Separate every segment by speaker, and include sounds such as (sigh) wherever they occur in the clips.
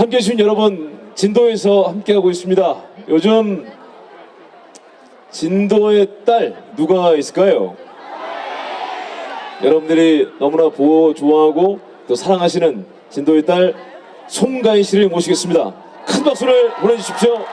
Speaker 1: 함께 해주신 여러분, 진도에서 함께하고 있습니다. 요즘 진도의 딸, 누가 있을까요? 여러분들이 너무나 보호, 좋아하고 또 사랑하시는 진도의 딸, 송가인 씨를 모시겠습니다. 큰 박수를 보내주십시오.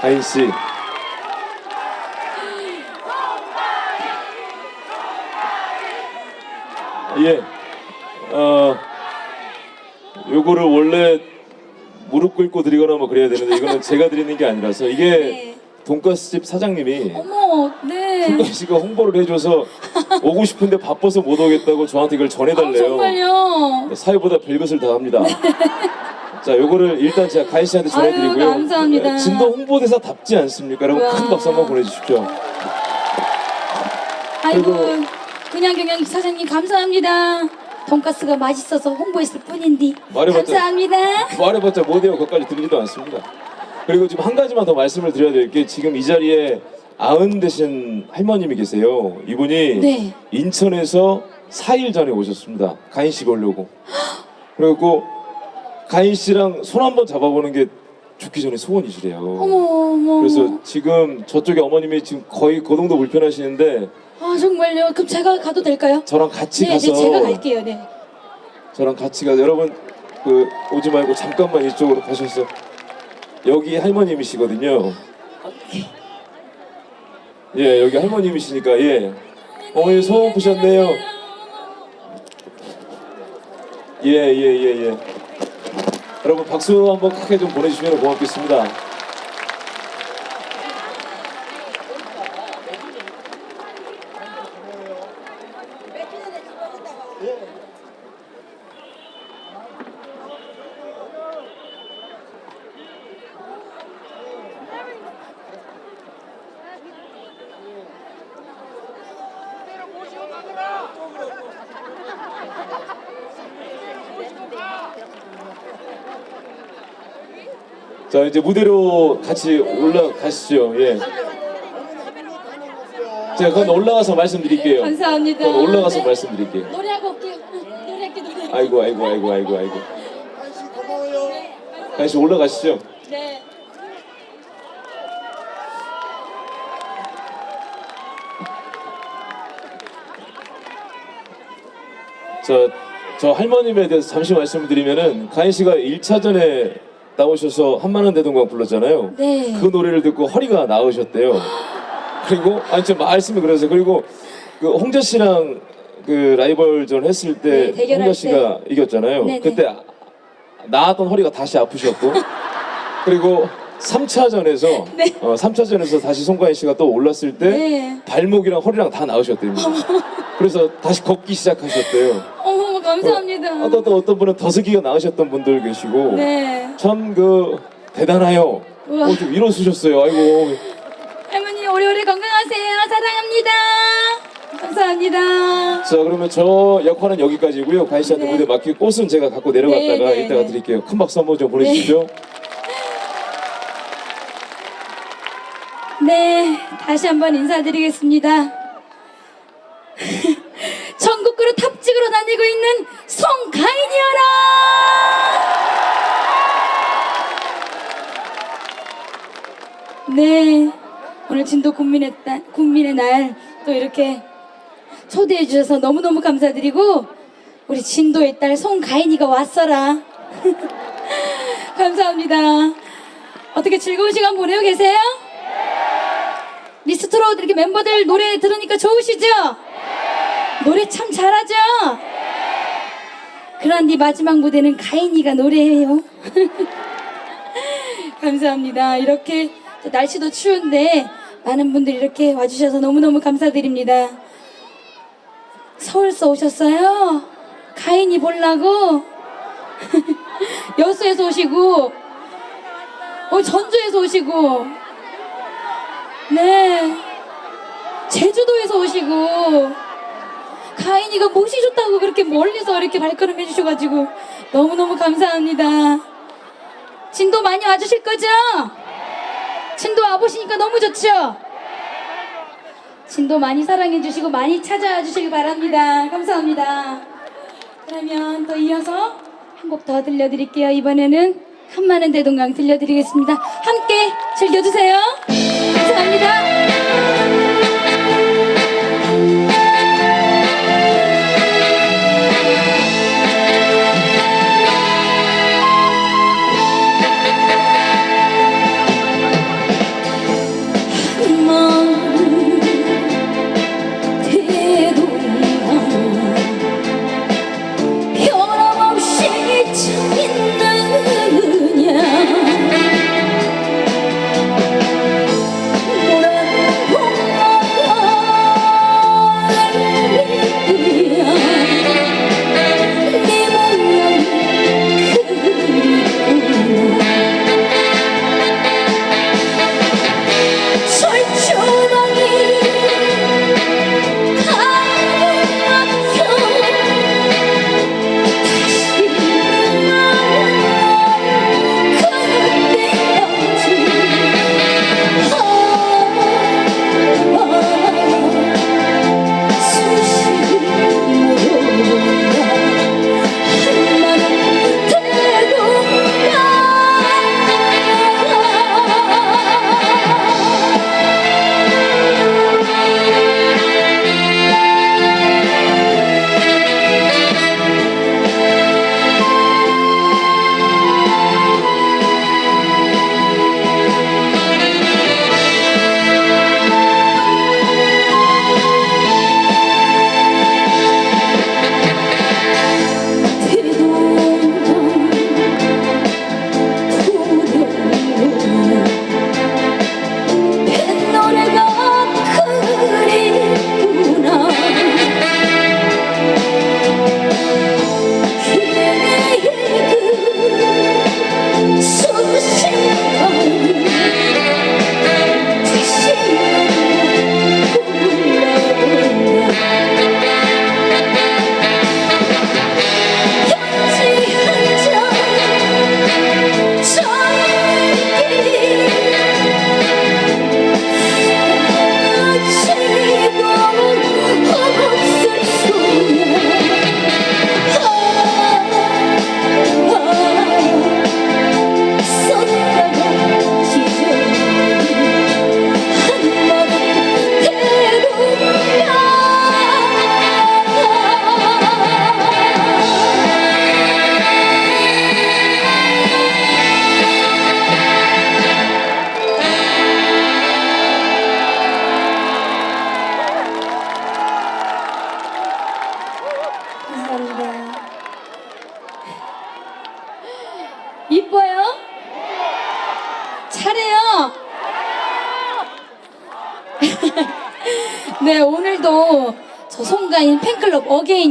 Speaker 1: 가인 씨. 예. 어, 요거를 원래 무릎 꿇고 드리거나 뭐 그래야 되는데 이거는 제가 드리는 게 아니라서 이게
Speaker 2: 네.
Speaker 1: 돈가스집 사장님이
Speaker 2: 어머 네
Speaker 1: 송가인 씨가 홍보를 해줘서 오고 싶은데 바빠서 못 오겠다고 저한테 이걸
Speaker 2: 아,
Speaker 1: 전해달래요.
Speaker 2: 정말요
Speaker 1: 사회보다 별것을 다 합니다. 자, 요거를 일단 제가 가인 씨한테 전해드리고요.
Speaker 2: 아유, 감사합니다.
Speaker 1: 진도 홍보대사답지 않습니까? 여러분 큰. 박수 한번 보내주십시오.
Speaker 2: 아이고
Speaker 1: 그리고-
Speaker 2: 그냥 경영 사장님 감사합니다 돈가스가 맛있어서 홍보했을 뿐인데
Speaker 1: 말해봤자-
Speaker 2: 감사합니다
Speaker 1: 말해봤자 못해요. 그것까지 들리지도 않습니다. 그리고 지금 한 가지만 더 말씀을 드려야 될 게 지금 이 자리에 아흔 되신 할머님이 계세요. 이분이
Speaker 2: 네.
Speaker 1: 인천에서 4일 전에 오셨습니다. 가인 씨 보려고. 그리고 가인 씨랑 손 한번 잡아보는 게 죽기 전에 소원이시래요.
Speaker 2: 어머 어머
Speaker 1: 그래서 지금 저쪽에 어머님이 지금 거의 그 정도 불편하시는데
Speaker 2: 아 정말요 그럼 제가 가도 될까요?
Speaker 1: 저랑 같이
Speaker 2: 네,
Speaker 1: 가서
Speaker 2: 네 제가 갈게요 네
Speaker 1: 저랑 같이 가서 여러분 그 오지 말고 잠깐만 이쪽으로 가셔서 여기 할머님이시거든요. 예 여기 할머님이시니까 예 어머니 소원 푸셨네요. 예 예, 예, 예. 여러분 박수 한번 크게 좀 보내주시면 고맙겠습니다.
Speaker 2: 자 이제 무대로 같이 올라가시죠. 예. 제가 그건 올라가서 말씀드릴게요.
Speaker 1: 감사합니다.
Speaker 2: 그건 올라가서
Speaker 1: 네.
Speaker 2: 말씀드릴게요.
Speaker 1: 노래하고 올게요. 노래할게 노래.
Speaker 2: 아이고 아이고 아이고 아이고 아이고. 씨 올라가시죠.
Speaker 1: 네.
Speaker 2: 저, 저 할머님에 대해서 잠시 말씀을 드리면은 가인 씨가 1차전에 나오셔서 한만원 대동강 불렀잖아요.
Speaker 1: 네.
Speaker 2: 그 노래를 듣고 허리가 나으셨대요. 그리고 아니 저 말씀이 그래서 그리고 그 홍자 씨랑 그 라이벌전 했을 때
Speaker 1: 네, 대결할
Speaker 2: 홍자 씨가 이겼잖아요.
Speaker 1: 네, 네.
Speaker 2: 그때 아- 나았던 허리가 다시 아프셨고 그리고 3차전에서
Speaker 1: 네.
Speaker 2: 어, 3차전에서 다시 송가인 씨가 또 올랐을 때
Speaker 1: 네.
Speaker 2: 발목이랑 허리랑 다 나으셨대요. 그래서 다시 걷기 시작하셨대요.
Speaker 1: 어머 감사합니다.
Speaker 2: 어, 또, 또 어떤 분은 더스기가 나으셨던 분들 계시고
Speaker 1: 네.
Speaker 2: 참 그 대단해요.
Speaker 1: 우와.
Speaker 2: 어, 좀 일어서셨어요. 아이고.
Speaker 1: 할머니 오래오래 건강하세요. 사랑합니다. 감사합니다.
Speaker 2: 자 그러면 저 역할은 여기까지고요. 가희 씨한테
Speaker 1: 네.
Speaker 2: 무대 맡기고 꽃은 제가 갖고 내려갔다가
Speaker 1: 네, 네,
Speaker 2: 이따가
Speaker 1: 네.
Speaker 2: 드릴게요. 큰 박수 한번 좀 보내주시죠.
Speaker 1: 네, 다시 한번 인사드리겠습니다. 네, 오늘 진도 국민의, 딸, 국민의 날 또 이렇게 초대해 주셔서 너무너무 감사드리고 우리 진도의 딸 송가인이가 왔어라. (laughs) 감사합니다. 어떻게 즐거운 시간 보내고 계세요? 미스트롯 이렇게 멤버들 노래 들으니까 좋으시죠? 노래 참 잘하죠? 그런 뒤 마지막 무대는 가인이가 노래해요. (laughs) 감사합니다. 이렇게 또 날씨도 추운데 많은 분들이 이렇게 와주셔서 너무너무 감사드립니다. 서울서 오셨어요? 가인이 보려고? (laughs) 여수에서 오시고, 어, 전주에서 오시고, 네. 제주도에서 오시고 가인이가 못이 좋다고 그렇게 멀리서 이렇게 발걸음 해주셔가지고 너무너무 감사합니다. 진도 많이 와주실 거죠? 진도 와보시니까 너무 좋죠? 진도 많이 사랑해주시고 많이 찾아와 주시기 바랍니다. 감사합니다. 그러면 또 이어서 한 곡 더 들려드릴게요. 이번에는 한마는 대동강 들려드리겠습니다. 함께 즐겨주세요. 감사합니다.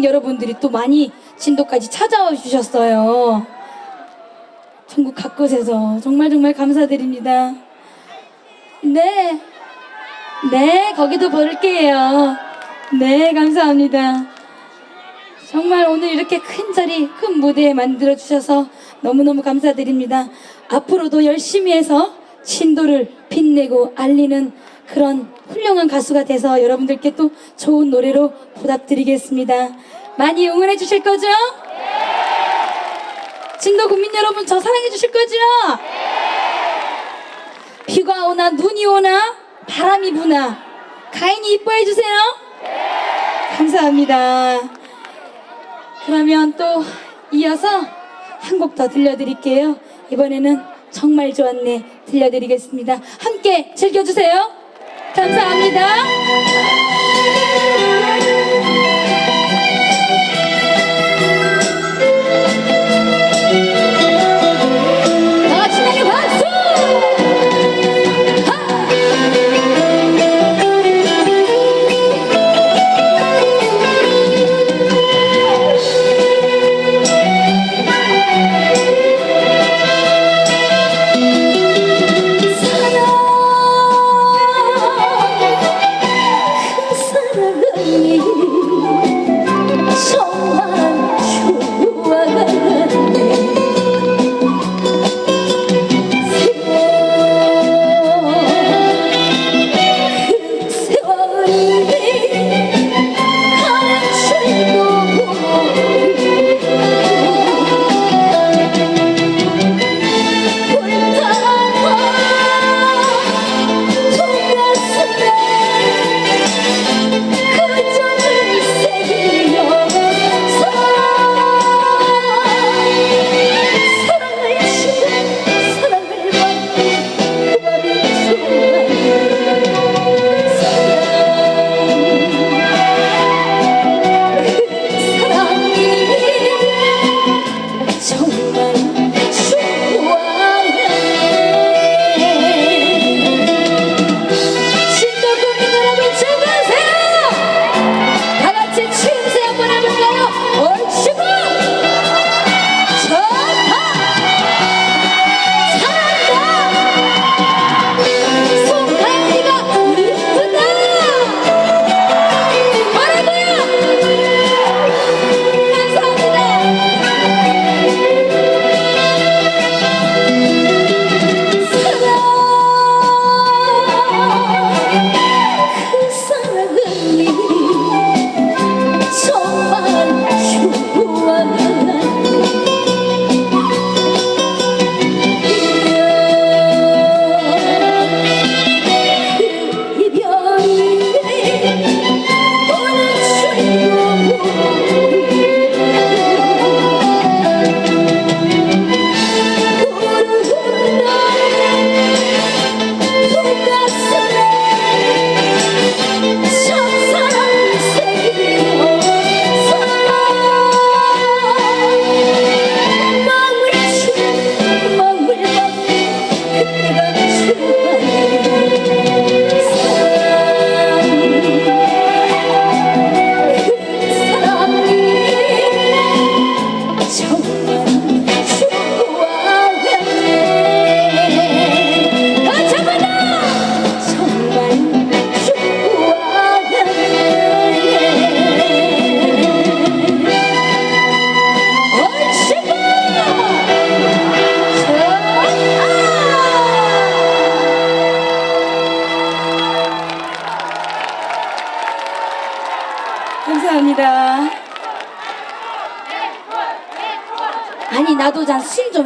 Speaker 1: 여러분들이 또 많이 진도까지 찾아와 주셨어요. 전국 각곳에서 정말 정말 감사드립니다. 네. 네, 거기도 볼게요. 네, 감사합니다. 정말 오늘 이렇게 큰 자리, 큰 무대 만들어 주셔서 너무너무 감사드립니다. 앞으로도 열심히 해서 진도를 빛내고 알리는 그런 훌륭한 가수가 돼서 여러분들께 또 좋은 노래로 보답드리겠습니다. 많이 응원해 주실 거죠? 진도 국민 여러분 저 사랑해 주실 거죠? 비가 오나 눈이 오나 바람이 부나 가인이 이뻐해 주세요. 감사합니다. 그러면 또 이어서 한 곡 더 들려드릴게요. 이번에는 정말 좋았네 들려드리겠습니다. 함께 즐겨주세요. 감사합니다. 다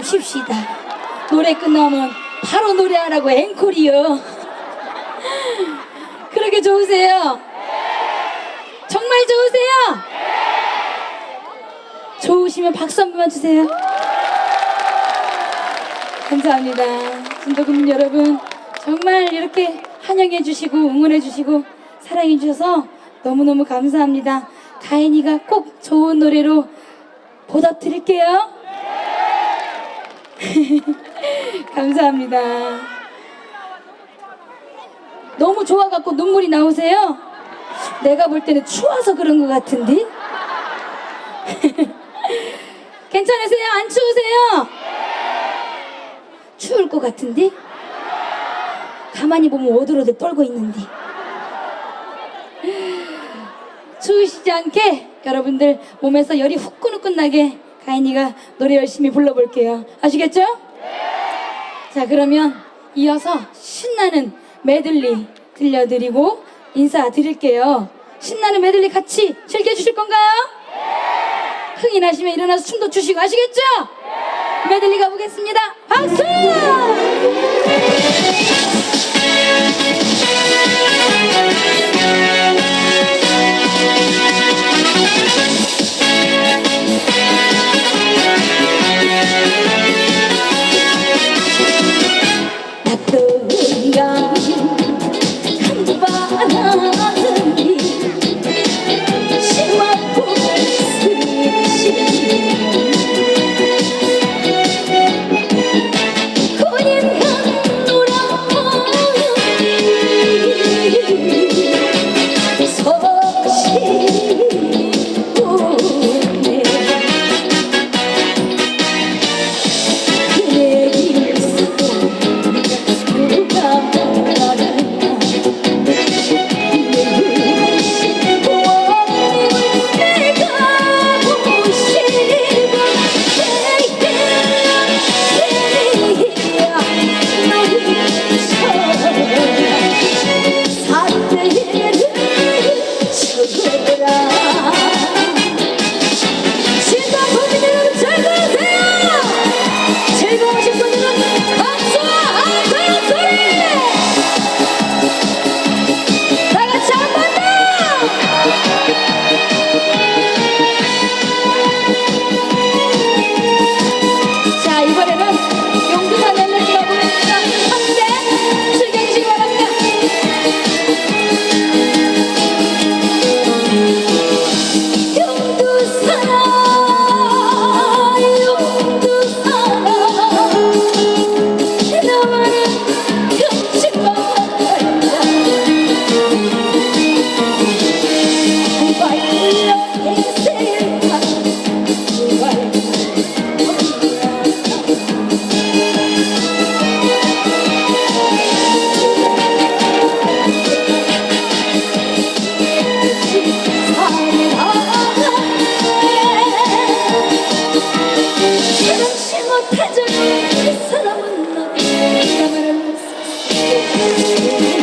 Speaker 1: 쉽시다. 노래 끝나면 바로 노래하라고 앵콜이요. 그렇게 좋으세요? 정말 좋으세요? 좋으시면 박수 한 번만 주세요. 감사합니다. 진도국민 여러분 정말 이렇게 환영해 주시고 응원해 주시고 사랑해 주셔서 너무너무 감사합니다. 가인이가 꼭 좋은 노래로 보답 드릴게요. (laughs) 감사합니다. 너무 좋아갖고 눈물이 나오세요? 내가 볼 때는 추워서 그런 것 같은데? (laughs) 괜찮으세요? 안 추우세요? 추울 것 같은데? 가만히 보면 오들오들 떨고 있는데. (laughs) 추우시지 않게 여러분들 몸에서 열이 후끈후끈 나게 가인이가 노래 열심히 불러볼게요. 아시겠죠? 자 그러면 이어서 신나는 메들리 들려드리고 인사드릴게요. 신나는 메들리 같이 즐겨주실 건가요? 흥이 나시면 일어나서 춤도 추시고 아시겠죠? 메들리 가보겠습니다. 박수! Thank you.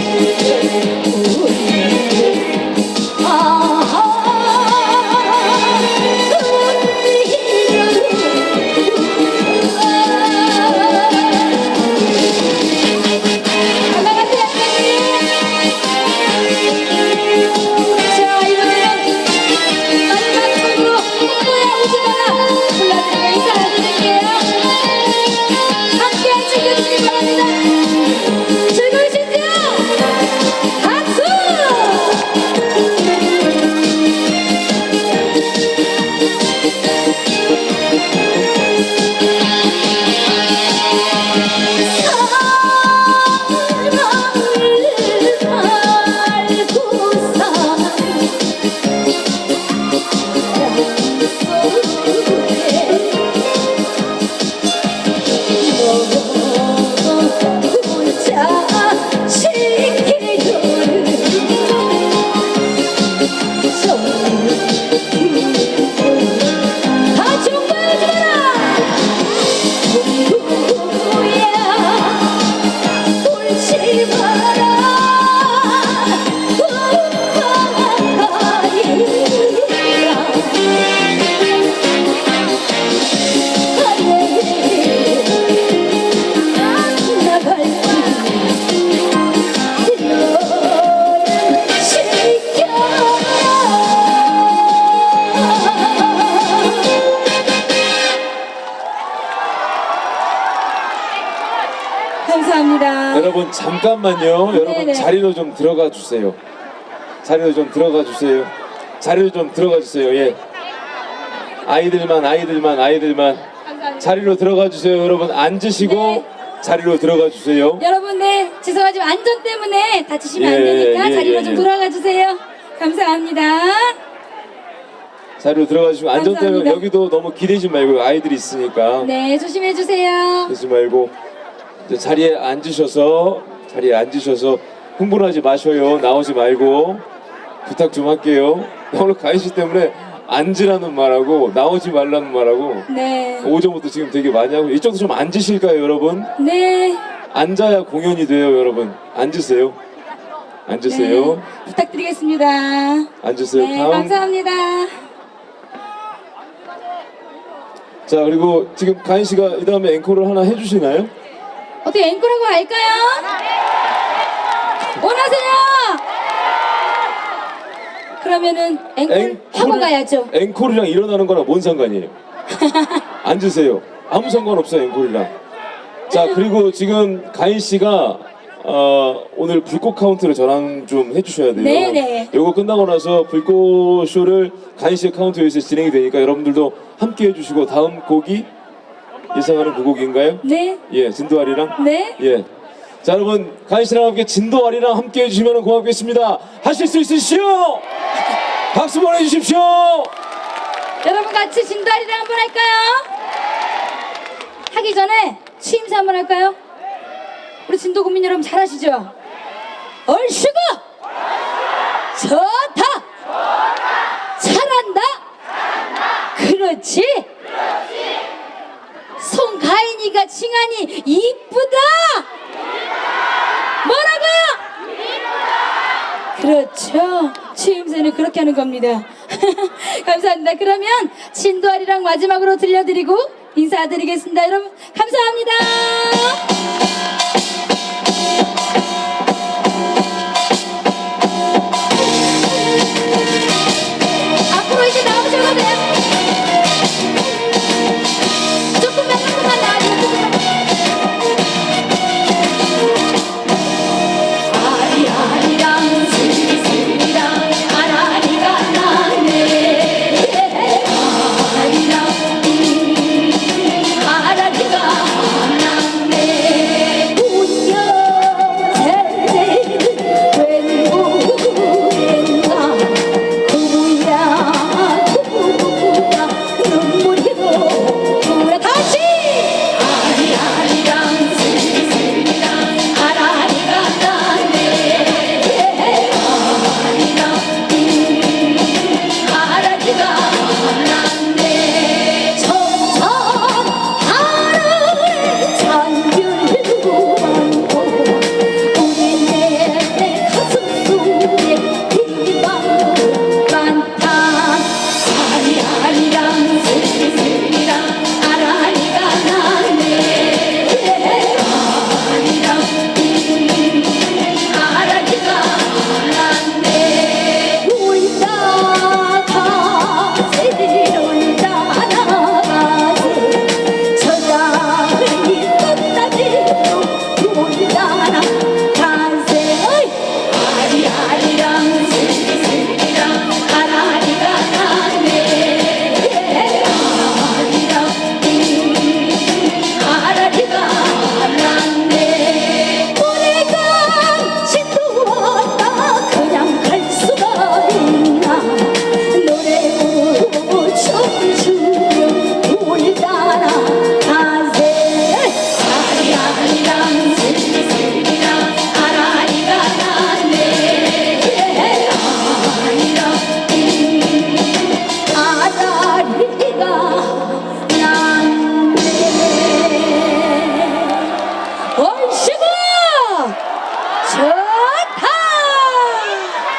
Speaker 2: 여러분 잠깐만요. 여러분
Speaker 1: 네네.
Speaker 2: 자리로 좀 들어가 주세요. 자리로 좀 들어가 주세요. 자리로 좀 들어가 주세요. 예. 아이들만 아이들만 아이들만. 자리로 들어가 주세요. 여러분 앉으시고
Speaker 1: 네.
Speaker 2: 자리로 들어가 주세요.
Speaker 1: 여러분, 네, 죄송하지만 안전 때문에 다치시면 안
Speaker 2: 예,
Speaker 1: 되니까
Speaker 2: 예,
Speaker 1: 자리로
Speaker 2: 예,
Speaker 1: 좀
Speaker 2: 예.
Speaker 1: 돌아가 주세요. 감사합니다.
Speaker 2: 자리로 들어가시고 안전대로
Speaker 1: 감사합니다.
Speaker 2: 여기도 너무 기대지 말고 아이들이 있으니까
Speaker 1: 네, 조심해 주세요.
Speaker 2: 그러지 말고 자리에 앉으셔서 자리에 앉으셔서 흥분하지 마셔요. 나오지 말고 부탁 좀 할게요. 나 (laughs) 오늘 가인 씨 때문에 앉으라는 말하고 나오지 말라는 말하고
Speaker 1: 네.
Speaker 2: 오전부터 지금 되게 많이 하고 이쪽도 좀 앉으실까요, 여러분?
Speaker 1: 네.
Speaker 2: 앉아야 공연이 돼요, 여러분. 앉으세요. 앉으세요.
Speaker 1: 네. 부탁드리겠습니다.
Speaker 2: 앉으세요.
Speaker 1: 네,
Speaker 2: 다음.
Speaker 1: 감사합니다.
Speaker 2: 자 그리고 지금 가인 씨가 이 다음에 앵콜을 하나 해주시나요?
Speaker 1: 어떻게 앵콜하고 갈까요? 원하세요? 그러면은 앵콜 하고 가야죠.
Speaker 2: 앵콜이랑 일어나는 거랑 뭔 상관이에요? (laughs) 앉으세요. 아무 상관 없어요 앵콜이랑. 자 그리고 지금 가인 씨가 어, 오늘 불꽃 카운트를 저랑 좀 해주셔야 돼요.
Speaker 1: 네네.
Speaker 2: 요거 끝나고 나서 불꽃 쇼를 가인 씨의 카운트에서 진행이 되니까 여러분들도 함께 해주시고 다음 곡이 예상하는 그 곡인가요?
Speaker 1: 네.
Speaker 2: 예, 진도아리랑.
Speaker 1: 네.
Speaker 2: 예. 자 여러분 씨랑 함께 진도아리랑 함께 해주시면 고맙겠습니다. 하실 수 있으시죠? 박수 보내주십시오.
Speaker 1: 여러분 같이 진다리를 한번 할까요? 하기 전에 취임사 한번 할까요? 우리 진도 국민 여러분 잘하시죠? 얼씨구! 좋다! 잘한다! 그렇지! 송가인이가 칭하니 이쁘다! 뭐라고요? 그렇죠. 취임새는 그렇게 하는 겁니다. (laughs) 감사합니다. 그러면 진도아리랑 마지막으로 들려드리고 인사드리겠습니다. 여러분 감사합니다.